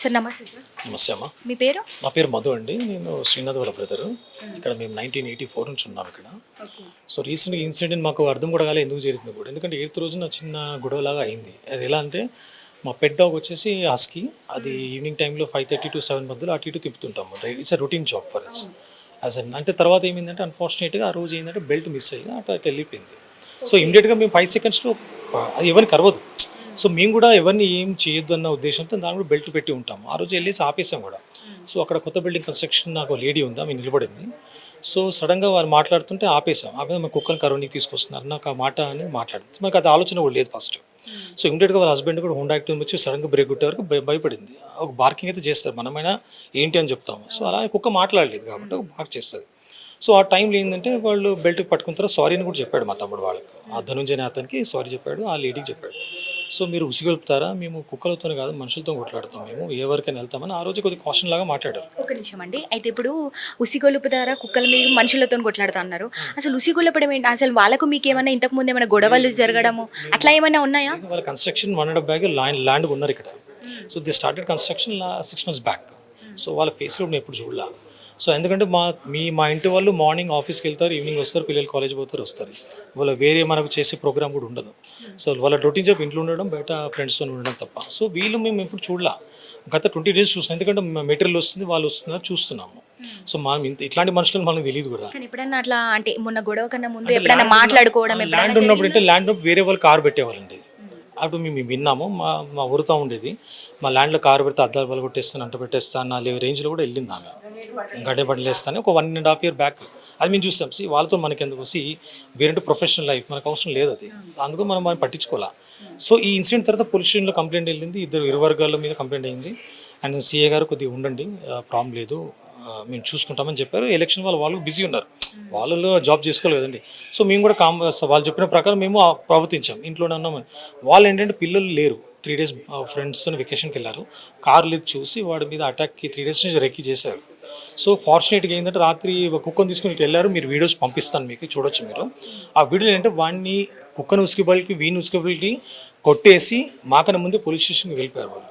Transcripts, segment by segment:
Sir నమస్తే sir. నమస్తే అమ్మా. మీ పేరు? నా పేరు మధు అండి. నేను శ్రీనాథ్ వాళ్ళ బ్రదర్ ఇక్కడ మేము నైన్టీన్ ఎయిటీ ఫోర్ నుంచి ఉన్నాం ఇక్కడ. సో రీసెంట్గా ఇన్సిడెంట్ మాకు అర్థం కూడా కాలే ఎందుకు జరిగింది కూడా. ఎందుకంటే ఎయిత్ రోజున చిన్న గొడవలాగా అయింది. అది ఎలా అంటే మా పెట్ డాగ్ వచ్చేసి హస్కీ అది ఈవినింగ్ టైంలో ఫైవ్ థర్టీ టు సెవెన్ మధ్యలో అటు ఇటు తిప్పుతుంటాము it's a routine job for us as an అంటే తర్వాత ఏమైందంటే అన్ఫార్చునేట్గా ఆ రోజు ఏంటంటే బెల్ట్ మిస్ అయ్యి అటు అటు వెళ్ళిపోయింది. సో ఇమీడియట్గా మేము ఫైవ్ సెకండ్స్లో అది ఎవరికి అరవదు. సో మేము కూడా ఎవరిని ఏం చేయొద్దు అన్న ఉద్దేశంతో దాని కూడా బెల్ట్ పెట్టి ఉంటాము. ఆ రోజు వెళ్ళేసి ఆపేసాం కూడా. సో అక్కడ కొత్త బిల్డింగ్ కన్స్ట్రక్షన్ నాకు లేడీ ఉంది ఆమె నిలబడింది. సో సడన్గా వారు మాట్లాడుతుంటే ఆపేసాం ఆపే మా కుక్కని కరోనికి తీసుకొస్తున్నారు. నాకు ఆ మాట అని మాట్లాడింది. మాకు అది ఆలోచన కూడా లేదు ఫస్ట్. సో ఇమీడియట్గా వాళ్ళ హస్బెండ్ కూడా హోండా యాక్టివ్ వచ్చి సడన్గా బ్రేక్ కొట్టే వరకు భయపడింది. ఒక బార్కింగ్ అయితే చేస్తారు. మనమైనా ఏంటి అని చెప్తాము. సో అలానే కుక్క మాట్లాడలేదు కాబట్టి ఒక బార్క్ చేస్తుంది. సో ఆ టైంలో ఏంటంటే వాళ్ళు బెల్ట్ పట్టుకున్న తర్వాత సారీ అని కూడా చెప్పాడు మా తమ్ముడు వాళ్ళకి. ఆ ధనుంజయ అతనికి సారీ చెప్పాడు. ఆ లేడీకి చెప్పాడు. సో మీరు ఉసిగొలుపుతారా? మేము కుక్కలతోనే కాదు మనుషులతో కొట్లాడతాం మేము. ఏ వరకైనా వెళ్తామని ఆ రోజు కొద్దిగా కాషన్ లాగా మాట్లాడారు. ఒక నిమిషం అండి. అయితే ఇప్పుడు ఉసిగొలుపు ద్వారా కుక్కల మీద మనుషులతో కొట్లాడుతా అన్నారు. అసలు ఉసిగొలపడం ఏంటి? అసలు వాళ్ళకు మీకు ఏమైనా ఇంతకు ముందు ఏమైనా గొడవలు జరగడము? అట్లా ఏమైనా ఉన్నాయా? వాళ్ళ construction one and bag land land ఉన్నారు ఇక్కడ. So the started construction six months back so వాళ్ళ ఫేస్లో నేను ఎప్పుడు చూడలా. సో ఎందుకంటే మా మీ మా ఇంటి వాళ్ళు మార్నింగ్ ఆఫీస్కి వెళ్తారు ఈవినింగ్ వస్తారు పిల్లలు కాలేజ్ పోతారు వస్తారు. వాళ్ళ వేరే మనకు చేసే ప్రోగ్రామ్ కూడా ఉండదు. సో వాళ్ళ రొటీన్ జాబ్ ఇంట్లో ఉండడం బయట ఫ్రెండ్స్తో ఉండడం తప్ప. సో వీళ్ళు మేము ఎప్పుడు చూడలా. గత ట్వంటీ డేస్ చూస్తున్నాం. ఎందుకంటే మెటీరియల్ వస్తుంది వాళ్ళు వస్తున్నారు చూస్తున్నాము. సో మనం ఇంత ఇట్లాంటి మనుషులను మనకు తెలియదు కూడా. ఎప్పుడన్నా అట్లా అంటే మొన్న గొడవ కన్నా ముందు ఎప్పుడైనా మాట్లాడుకోవడం ల్యాండ్ ఉన్నప్పుడు అంటే ల్యాండ్ వేరే వాళ్ళు కారు పెట్టేవాళ్ళండి. అప్పుడు మేము విన్నాము మా మా ఊరుతా ఉండేది. మా ల్యాండ్లో కారు పెడితే అద్దాలు బలు కొట్టేస్తాను అంట పెట్టేస్తాను నా రేంజ్లో కూడా వెళ్ళింది ఆమె. గడ్డే బండ్లు వేస్తాను ఒక one and half year back అది మేము చూస్తాం సి వాళ్ళతో మనకి ఎందుకు వచ్చి వేరే ప్రొఫెషనల్ లైఫ్ మనకు అవసరం లేదు అది. అందుకు మనం మనం పట్టించుకోవాలా సో ఈ ఇన్సిడెంట్ తర్వాత పోలీస్ స్టేషన్లో కంప్లైంట్ వెళ్ళింది. ఇద్దరు ఇరు వర్గాల మీద కంప్లైంట్ అయింది. అండ్ సీఏ గారు కొద్దిగా ఉండండి ప్రాబ్లం లేదు. మేము చూసుకుంటామని చెప్పారు. ఎలక్షన్ వాళ్ళు వాళ్ళు బిజీ ఉన్నారు. వాళ్ళలో జాబ్ చేసుకోలేదండి. సో మేము కూడా కామ్ వాళ్ళు చెప్పిన ప్రకారం మేము ప్రవర్తించాం. ఇంట్లోనే ఉన్నామని వాళ్ళు ఏంటంటే పిల్లలు లేరు. త్రీ డేస్ ఫ్రెండ్స్తో వెకేషన్కి వెళ్ళారు కార్లు ఇది చూసి వాడి మీద అటాక్కి త్రీ డేస్ నుంచి రెక్కి చేశారు. సో ఫార్చునేట్గా ఏంటంటే రాత్రి ఒక కుక్కను తీసుకుని ఇటు వెళ్ళారు. మీరు వీడియోస్ పంపిస్తాను మీకు. చూడొచ్చు మీరు. ఆ వీడియోలు ఏంటంటే వాడిని కుక్కను ఉసుకుబడికి వీని ఉసుకుబడికి కొట్టేసి మాకన ముందే పోలీస్ స్టేషన్కి వెళ్ళిపోయారు వాళ్ళు.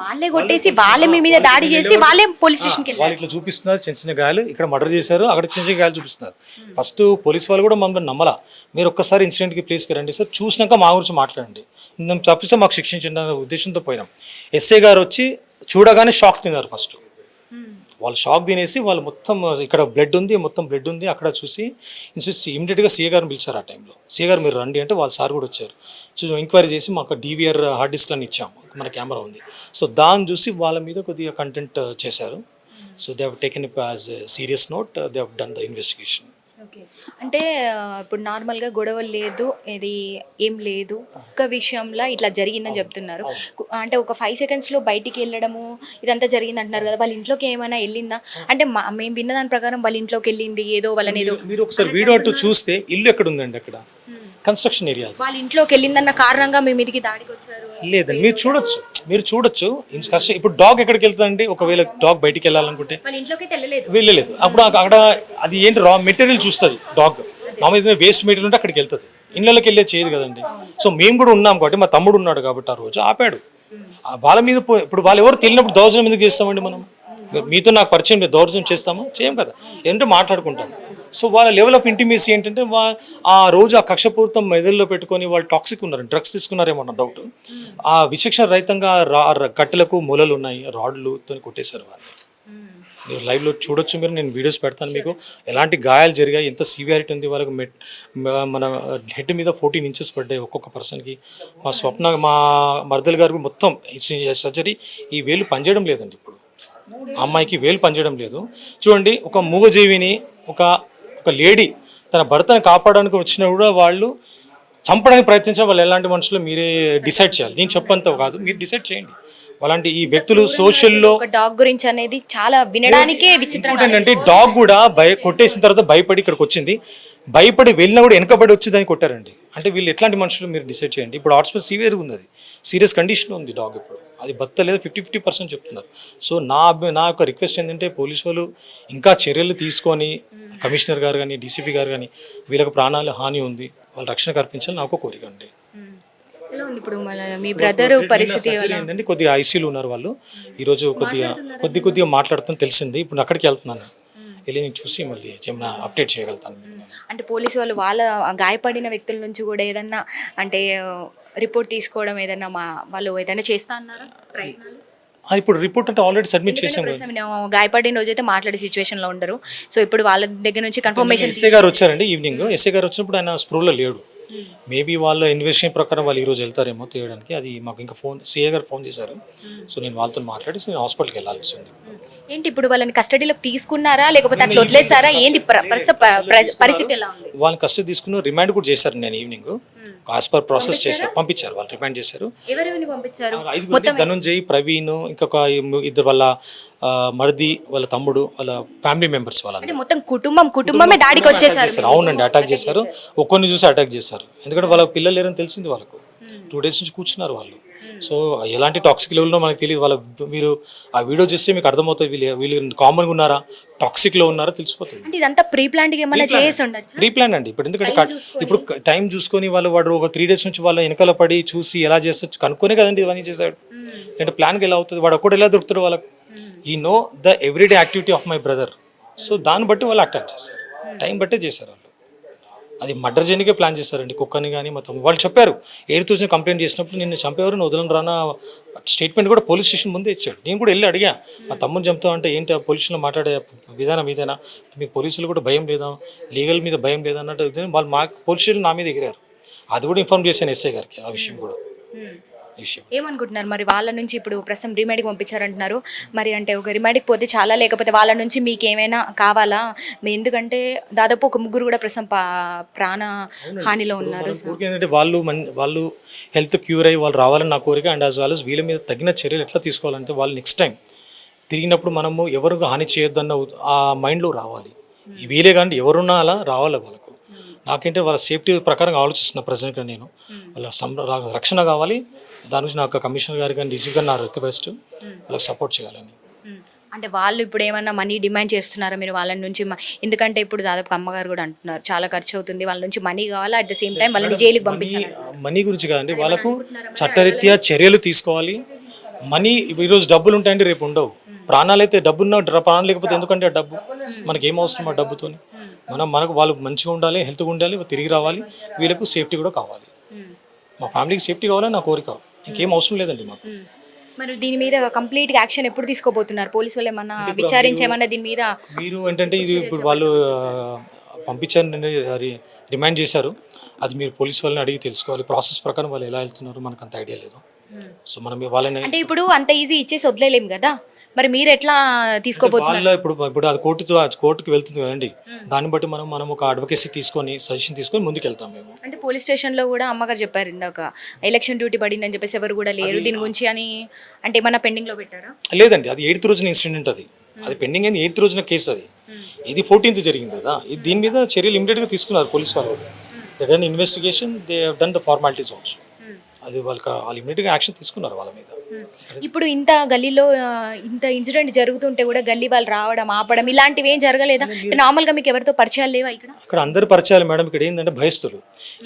వాళ్ళే కొట్టేసి వాళ్ళే మీ మీద దాడి చేసి వాళ్ళే పోలీస్ స్టేషన్కి వెళ్ళారు. వాళ్ళు ఇట్లా చూపిస్తున్నారు చిన్న చిన్న గాయాలు. ఇక్కడ మర్డర్ చేశారు అక్కడ చిన్న చిన్న గాయాలు చూపిస్తున్నారు. ఫస్ట్ పోలీస్ వాళ్ళు కూడా మమ్మల్ని నమ్మలా. మీరు ఒక్కసారి ఇన్సిడెంట్కి ప్లేస్కి రండి సార్. చూసినాక మా గురించి మాట్లాడండి. మేము తప్పిస్తే మాకు శిక్షించండి అనే ఉద్దేశంతో పోయినాం. ఎస్ఐ గారు వచ్చి చూడగానే షాక్ తిన్నారు ఫస్ట్ వాళ్ళు షాక్ తినేసి వాళ్ళు మొత్తం ఇక్కడ బ్లడ్ ఉంది మొత్తం బ్లడ్ ఉంది అక్కడ చూసి చూసి ఇమీడియట్గా సీఏ గారిని పిలిచారు ఆ టైంలో సీఏ గారు మీరు రండి అంటే వాళ్ళ సార్ కూడా వచ్చారు. సో ఎంక్వైరీ చేసి మాకు డీవీఆర్ హార్డ్ డిస్క్ అని ఇచ్చాము. మన కెమెరా ఉంది. సో దాన్ని చూసి వాళ్ళ మీద కొద్దిగా కంటెంట్ చేశారు. So they have taken it as serious note they have done the investigation okay. అంటే ఇప్పుడు నార్మల్గా గొడవలు లేదు ఇది ఏం లేదు ఒక్క విషయంలో ఇట్లా జరిగిందని చెప్తున్నారు. అంటే ఒక ఫైవ్ సెకండ్స్లో బయటికి వెళ్ళడము ఇదంతా జరిగింది అంటున్నారు కదా వాళ్ళ ఇంట్లోకి ఏమైనా వెళ్ళిందా? అంటే మేము విన్న దాని ప్రకారం వాళ్ళ ఇంట్లోకి వెళ్ళింది ఏదో వాళ్ళని ఏదో మీరు ఒకసారి వీడియో చూస్తే ఇల్లు ఎక్కడ ఉందండి అక్కడ కన్స్ట్రక్షన్ ఏరియా వాళ్ళ ఇంట్లోకి వెళ్ళిందన్న కారణంగా మీ మీదకి దాడికి వచ్చారు లేదండి మీరు చూడొచ్చు. మీరు చూడొచ్చు. ఇన్స్ కష్ట ఇప్పుడు డాగ్ ఎక్కడికి వెళ్తుందండి? ఒకవేళ డాగ్ బయటికి వెళ్ళాలనుకుంటే వాళ్ళ ఇంట్లోకి వెళ్ళలేదు. వెళ్ళలేదు. అప్పుడు అక్క- అక్కడ అది ఏంటి? రా మెటీరియల్ చూస్తుంది డాగ్. మామూలు వేస్ట్ మెటీరియల్ ఉంటే అక్కడికి వెళ్తుంది. ఇళ్ళకి వెళ్ళే చేయదు కదండి. సో మేము కూడా ఉన్నాం కాబట్టి మా తమ్ముడు ఉన్నాడు కాబట్టి ఆ రోజు ఆపాడు. ఆ వాళ్ళ మీద ఇప్పుడు వాళ్ళు ఎవరు తెలియనప్పుడు దౌర్జన్యం ఎందుకు చేస్తామండి మనం? మీతో నాకు పరిచయం లేదు దౌర్జన్యం చేస్తామా? చేయం కదా. ఏంటంటే మాట్లాడుకుంటాం. సో వాళ్ళ లెవెల్ ఆఫ్ ఇంటిమేసీ ఏంటంటే వా ఆ రోజు ఆ కక్షపూరితం మెదడులో పెట్టుకొని వాళ్ళు టాక్సిక్ ఉన్నారు డ్రగ్స్ తీసుకున్నారేమో అన్న డౌట్ ఆ విచక్షణ రహితంగా రా కట్టెలకు మొలలు ఉన్నాయి రాడ్లుతో కొట్టేశారు వాళ్ళు. మీరు లైవ్లో చూడొచ్చు మీరు నేను వీడియోస్ పెడతాను మీకు. ఎలాంటి గాయాలు జరిగాయి ఎంత సివియారిటీ ఉంది వాళ్ళకి మెట్ మన హెడ్ మీద ఫోర్టీన్ ఇంచెస్ పడ్డాయి ఒక్కొక్క పర్సన్కి మా స్వప్న మా మరదలు గారికి మొత్తం సర్జరీ ఈ వేలు పనిచేయడం లేదండి ఇప్పుడు. అమ్మాయికి వేలు పనిచేయడం లేదు. చూడండి ఒక మూగజీవిని ఒక ఒక లేడీ తన భర్తను కాపాడడానికి వచ్చినా కూడా వాళ్ళు చంపడానికి ప్రయత్నించిన వాళ్ళు ఎలాంటి మనుషులు మీరే డిసైడ్ చేయాలి. నేను చెప్పంత కాదు. మీరు డిసైడ్ చేయండి. అలాంటి ఈ వ్యక్తులు సోషల్లో డాగ్ గురించి అనేది చాలా వినడానికే ఏంటంటే డాగ్ కూడా భయ కొట్టేసిన తర్వాత భయపడి ఇక్కడికి వచ్చింది. భయపడి వెళ్ళినా కూడా వెనకబడి వచ్చి దాన్ని కొట్టారండి. అంటే వీళ్ళు ఎట్లాంటి మనుషులు మీరు డిసైడ్ చేయండి. ఇప్పుడు హాస్పిటల్ సీవియర్గా ఉంది అది. సీరియస్ కండిషన్లో ఉంది డాగ్ ఇప్పుడు. అది బత్త లేదా ఫిఫ్టీ ఫిఫ్టీ పర్సెంట్ చెప్తున్నారు. సో నా నా యొక్క రిక్వెస్ట్ ఏంటంటే పోలీస్ వాళ్ళు ఇంకా చర్యలు తీసుకొని కమిషనర్ గారు కానీ డీసీపీ గారు కానీ వీళ్ళకి ప్రాణాల హాని ఉంది. వాళ్ళ రక్షణ కల్పించాలి నాకు కోరిక అండి. ఎలా ఉంది ఇప్పుడు మన మీ బ్రదర్ పరిస్థితి ఏంటంటే కొద్దిగా ఐసీలు ఉన్నారు వాళ్ళు. ఈరోజు కొద్దిగా కొద్ది కొద్దిగా మాట్లాడుతాం తెలిసింది. ఇప్పుడు అక్కడికి వెళ్తున్నాను. వెళ్ళి నేను చూసి మళ్ళీ ఏమైనా అప్డేట్ చేయగలుగుతాను. అంటే పోలీసు వాళ్ళు వాళ్ళ గాయపడిన వ్యక్తుల నుంచి కూడా ఏదన్నా అంటే రిపోర్ట్ తీసుకోవడం ఏదన్నా మా వాళ్ళు ఏదైనా చేస్తా అన్నారా? ఇప్పుడు రిపోర్ట్ అంటే ఆల్రెడీ సబ్మిట్ చేసాం కదా. గాయపడిన రోజైతే మాట్లాడే సిచ్యువేషన్లో ఉండరు. సో ఇప్పుడు వాళ్ళ దగ్గర నుంచి కన్ఫర్మేషన్ ఎస్ఏ గారు వచ్చారండి ఈవినింగ్ ఎస్ఏ గారు వచ్చినప్పుడు ఆయన స్ప్రూలో లేడు. మేబీ వాళ్ళ ఇన్వెస్టిగేషన్ ప్రకారం వాళ్ళు ఈరోజు వెళ్తారేమో తీయడానికి. అది మాకు ఇంకా ఫోన్ సిఏ గారు ఫోన్ చేశారు. సో నేను వాళ్ళతో మాట్లాడి నేను హాస్పిటల్కి వెళ్ళాల్సి ఉంది. ఏంటి ఇప్పుడు వాళ్ళని కస్టడీలోకి తీసుకున్నారా? లేకపోతే అట్లా వదిలేసారా ఏంటి పరిస్థితి ఎలా ఉంది? వాళ్ళని కష్టం తీసుకుని రిమాండ్ కూడా చేశారు నేను ఈవినింగ్ యాజ్ పర్ ప్రాసెస్ చేశారు పంపించారు వాళ్ళు రిమాండ్ చేశారు. ఎవరెవరిని పంపించారు? ధనుంజయ్ ప్రవీణ్ ఇంకొక ఇద్దరు వాళ్ళ మరిది వాళ్ళ తమ్ముడు వాళ్ళ ఫ్యామిలీ మెంబర్స్ అంటే మొత్తం కుటుంబం కుటుంబమే దాడికి వచ్చేసారు అవునండి అటాక్ చేశారు. ఒక్కొన్ని చూసి అటాక్ చేశారు. ఎందుకంటే వాళ్ళ పిల్లలు లేరని తెలిసింది వాళ్ళకు. టూ డేస్ నుంచి కూర్చున్నారు వాళ్ళు. సో ఎలాంటి టాక్సిక్ లెవెల్లో మనకు తెలియదు వాళ్ళ మీరు ఆ వీడియో చూస్తే మీకు అర్థమవుతుంది వీళ్ళు వీళ్ళు కామన్గా ఉన్నారా? టాక్సిక్లో ఉన్నారా? తెలిసిపోతుంది. అంటే ఇదంతా ప్రీ ప్లాంట్ ఏమన్నా చేసి ఉండొచ్చు? ప్రీ ప్లాన్ అండి. ఇప్పుడు ఎందుకంటే ఇప్పుడు టైం చూసుకొని వాళ్ళు వాడు ఒక త్రీ డేస్ నుంచి వాళ్ళ వెనకాల పడి చూసి ఎలా చేస్తూ కనుక్కొనే కదండి ఇవన్నీ చేశాడు. అంటే ప్లాన్కి ఎలా అవుతుంది? వాడు ఒక్కడు ఎలా దొరుకుతాడు వాళ్ళకు? ఈ know the everyday activity of my brother so దాన్ని బట్టి వాళ్ళు అటాక్ చేశారు టైం బట్టే చేశారు వాళ్ళు. అది మర్డర్ చేయడానికే ప్లాన్ చేశారండి. కుక్కని కానీ మా వాళ్ళు చెప్పారు ఎయిర్ తూసిన కంప్లైంట్ చేసినప్పుడు నిన్ను చంపేవారు నువ్వు వదలను రానా స్టేట్మెంట్ కూడా పోలీస్ స్టేషన్ ముందే ఇచ్చాడు. నేను కూడా వెళ్ళి అడిగా మా తమ్ముని చంపుతా అంటే ఏంటి ఆ మాట్లాడే విధానం ఇదేనా? మీకు పోలీసులు కూడా భయం లేదా? లీగల్ మీద భయం లేదా అన్నట్టు వాళ్ళు మా పోలీసులు నా మీద ఎగిరారు. అది కూడా ఇన్ఫార్మ్ చేశాను ఎస్ఐ గారికి ఆ విషయం కూడా. విషయం. ఏమనుకుంటున్నారు మరి? వాళ్ళ నుంచి ఇప్పుడు ప్రస్తుతం రిమాండ్కి పంపించారంటున్నారు. మరి అంటే ఒక రిమాండ్కి పోతే చాలా లేకపోతే వాళ్ళ నుంచి మీకు ఏమైనా కావాలా? మీ ఎందుకంటే దాదాపు ఒక ముగ్గురు కూడా ప్రస్తుతం ప్రాణ హానిలో ఉన్నారు. ఏంటంటే వాళ్ళు వాళ్ళు హెల్త్ క్యూర్ అయ్యి వాళ్ళు రావాలని నా కోరిక అండ్ యాజ్ వెల్ వీళ్ళ మీద తగిన చర్యలు ఎట్లా తీసుకోవాలంటే వాళ్ళు నెక్స్ట్ టైం తిరిగినప్పుడు మనము ఎవరు హాని చేయొద్దన్న ఆ మైండ్లో రావాలి. వీలే కానీ ఎవరున్నా అలా రావాలి వాళ్ళకు. నాకేంటే వాళ్ళ సేఫ్టీ ప్రకారం ఆలోచిస్తున్నా ప్రజెంట్గా నేను. వాళ్ళ రక్షణ కావాలి. దాని గురించి నాకు కమిషనర్ గారు కానీ డీసీ గారు నా రిక్వెస్ట్. వాళ్ళకి సపోర్ట్ చేయాలని. అంటే వాళ్ళు ఇప్పుడు ఏమన్నా మనీ డిమాండ్ చేస్తున్నారా? మీరు వాళ్ళ నుంచి ఎందుకంటే ఇప్పుడు దాదాపు అమ్మగారు కూడా అంటున్నారు. చాలా ఖర్చు అవుతుంది. వాళ్ళ నుంచి మనీ కావాలా? అట్ ద సేమ్ టైం వాళ్ళని జైలుకి పంపించాలి? మనీ గురించి కాదండి. వాళ్ళకు చట్టరీత్యా చర్యలు తీసుకోవాలి. మనీ ఈరోజు డబ్బులు ఉంటాయండి రేపు ఉండవు. ప్రాణాలు అయితే డబ్బున్న ప్రాణాలు లేకపోతే ఎందుకంటే ఆ డబ్బు? మనకి ఏం అవసరం ఆ డబ్బుతోని? మనం మనకు వాళ్ళు మంచిగా ఉండాలి హెల్త్గా ఉండాలి తిరిగి రావాలి వీళ్ళకు సేఫ్టీ కూడా కావాలి. మా ఫ్యామిలీకి సేఫ్టీ కావాలని నా కోరిక. ఇంకేం అవసరం లేదండి మాకు. మరి దీని మీద కంప్లీట్గా యాక్షన్ ఎప్పుడు తీసుకోబోతున్నారు? పోలీసు వాళ్ళు ఏమన్నా విచారించేమన్నా దీని మీద మీరు ఏంటంటే ఇది ఇప్పుడు వాళ్ళు ఆ, పంపించారు రి- రిమైండ్ చేశారు. అది మీరు పోలీస్ వాళ్ళని అడిగి తెలుసుకోవాలి. ప్రాసెస్ ప్రకారం వాళ్ళు ఎలా వెళ్తున్నారు మనకు అంత ఐడియా లేదు. సో మనం వాళ్ళని అంటే ఇప్పుడు అంత ఈజీ ఇచ్చేసి వదిలేలేం కదా? మరి మీరు ఎట్లా తీసుకోబోతున్నారు? వాళ్ళ ఇప్పుడు ఇప్పుడు అది కోర్టుతో కోర్టుకి వెళ్తుంది కదండి. దాన్ని బట్టి మనం మనం ఒక అడ్వకేసీ తీసుకొని సజెషన్ తీసుకొని ముందుకు వెళ్తాం మేము. అంటే పోలీస్ స్టేషన్లో కూడా అమ్మగారు చెప్పారు ఇందాక ఎలక్షన్ డ్యూటీ పడిందని చెప్పేసి ఎవరు కూడా లేరు. దీని గురించి అని అంటే ఏమన్నా పెండింగ్లో పెట్టారా? లేదండి అది ఎయిత్ రోజున ఇన్సిడెంట్ అది. అది పెండింగ్ అయింది ఎయిత్ రోజున కేసు అది. ఇది ఫోర్టీన్త్ జరిగింది కదా. దీని మీద చర్యలు ఇమీడియట్గా తీసుకున్నారు పోలీస్ వాళ్ళు. They done investigation they done the formalities also అది వాళ్ళకి వాళ్ళు ఇమీడియట్గా యాక్షన్ తీసుకున్నారు వాళ్ళ మీద. ఇప్పుడు ఇంత గల్లీలో ఇంత ఇన్సిడెంట్ జరుగుతుంటే కూడా గల్లీ వాళ్ళు రావడం ఆపడం ఇలాంటివి ఏం జరగలేదా? నార్మల్గా మీకు ఎవరితో పరిచయాలు లేవా ఇక్కడ? ఇక్కడ అందరు పరిచయాలు మేడం ఇక్కడ ఏంటంటే భయస్తులు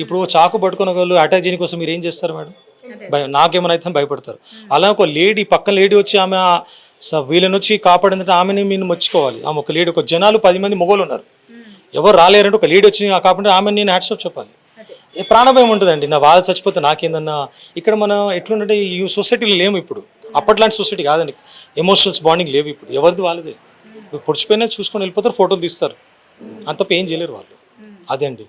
ఇప్పుడు చాకు పట్టుకున్న వాళ్ళు అటాక్ చేయని కోసం మీరు ఏం చేస్తారు మేడం? భయం నాకేమైనా అయితే భయపడతారు. అలా ఒక లేడీ పక్కన లేడీ వచ్చి ఆమె వీళ్ళని వచ్చి కాపాడిందంటే ఆమెని మీరు మెచ్చుకోవాలి ఆమె ఒక లేడీ ఒక జనాలు పది మంది మొగోళ్ళు ఉన్నారు. ఎవరు రాలేరంటే ఒక లేడీ వచ్చి కాపాడి ఆమె నేను హ్యాట్సప్ చెప్పాలి. ప్రాణభయం ఉంటుందండి. నా వాళ్ళు చచ్చిపోతే నాకేందన్నా ఇక్కడ మనం ఎట్లుంటే ఈ సొసైటీలో లేము ఇప్పుడు. అప్పట్లాంటి సొసైటీ కాదండి. ఎమోషనల్స్ బాండింగ్ లేవు ఇప్పుడు. ఎవరిది వాళ్ళదే. పొడిచిపోయినా చూసుకొని వెళ్ళిపోతారు ఫోటోలు తీస్తారు. అంత ఏం చేయలేరు వాళ్ళు. అదే అండి.